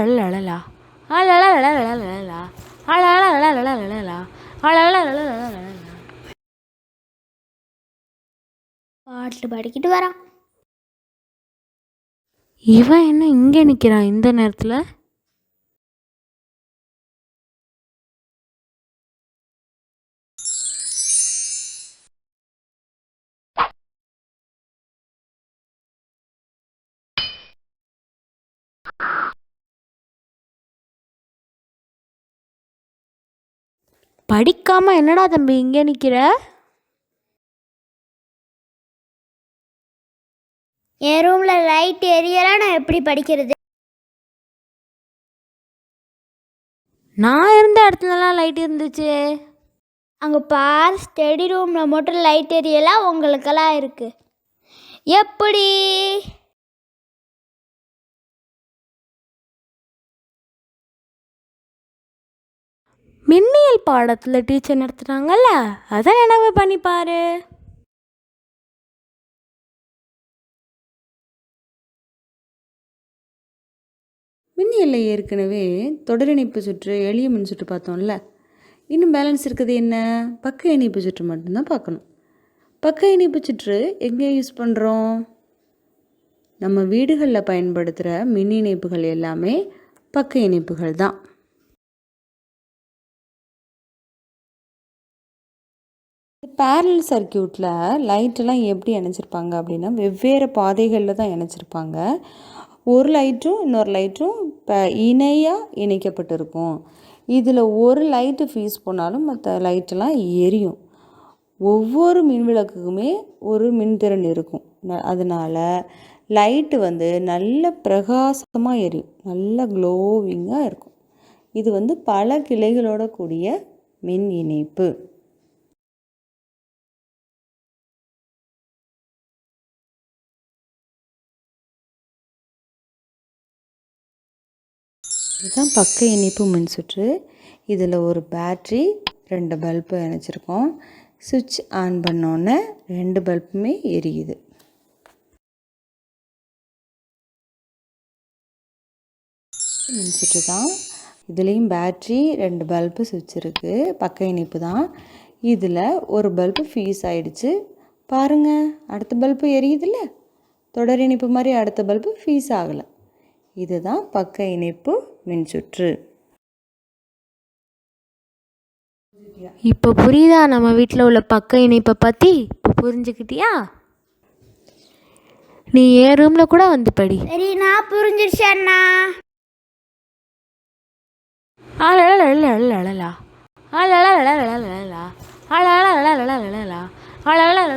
அழலா அழலா அழலா அழலா பாட்டு பாடிக்கிட்டு வரான். இவன் என்ன இங்கே நிற்கிறான் இந்த நேரத்தில்? படிக்காம என்னடா தம்பி இங்கே நிற்கிற என் ரூமில் லைட் எரியலாம் நான் எப்படி படிக்கிறது? நான் இருந்த இடத்துலலாம் லைட் இருந்துச்சு. அங்கே பார் ஸ்டடி ரூமில் மட்டும் லைட் எரியலாம் உங்களுக்கெல்லாம் இருக்குது எப்படி? மின்னியல் பாடத்தில் டீச்சர் நடத்துகிறாங்கல்ல அதை நினைவு பண்ணி பாரு. மின்னியலில் ஏற்கனவே தொடரிணைப்பு சுற்று எளிய மின் சுற்று பார்த்தோம்ல. இன்னும் பேலன்ஸ் இருக்குது என்ன? பக்க இணைப்பு சுற்று மட்டும்தான் பார்க்கணும். பக்க இணைப்பு சுற்று எங்கே யூஸ் பண்ணுறோம் நம்ம வீடுகளில் பயன்படுத்துகிற மின் இணைப்புகள் எல்லாமே பக்க இணைப்புகள் தான். பேரல் சர்க்கியூட்டில் லைட்டெல்லாம் எப்படி இணைச்சிருப்பாங்க அப்படின்னா வெவ்வேறு பாதைகளில் தான் இணைச்சிருப்பாங்க ஒரு லைட்டும் இன்னொரு லைட்டும் இப்போ இணையாக இணைக்கப்பட்டிருக்கும். இதில் ஒரு லைட்டு ஃபீஸ் போனாலும் மற்ற லைட்டெல்லாம் எரியும். ஒவ்வொரு மின்விளக்குக்குமே ஒரு மின்திறன் இருக்கும். ந- லைட்டு வந்து நல்ல பிரகாசமாக எரியும். நல்ல க்ளோவிங்காக இருக்கும். இது வந்து பல கிளைகளோட கூடிய மின் இணைப்பு. இதுதான் பக்க இணைப்பு மின்சுற்று இதில் ஒரு பேட்ரி ரெண்டு பல்பு இணைச்சிருக்கோம். சுவிட்ச் ஆன் பண்ணோன்னே ரெண்டு பல்புமே எரியுது. மின்சுற்று தான். இதுலேயும் பேட்ரி ரெண்டு பல்பு சுவிட்ச் இருக்குது பக்க இணைப்பு தான். இதில் ஒரு பல்பு ஃபீஸ் ஆகிடுச்சு பாருங்கள் அடுத்த பல்பு எரியுதுல்ல? தொடர் இணைப்பு மாதிரி அடுத்த பல்பு ஃபீஸ் ஆகலை. இதுதான் பக்க இணைப்பு மின்சுற்று. இப்போ புரியுதா? நம்ம வீட்டில் உள்ள பக்க இணைப்பை பற்றி இப்போ புரிஞ்சுக்கிட்டியா? நீ என் ரூமில் கூட வந்து படி. சரி நான் புரிஞ்சிருச்சு அண்ணா. அழலா அழலா அழலா அழலா அழலா அழலா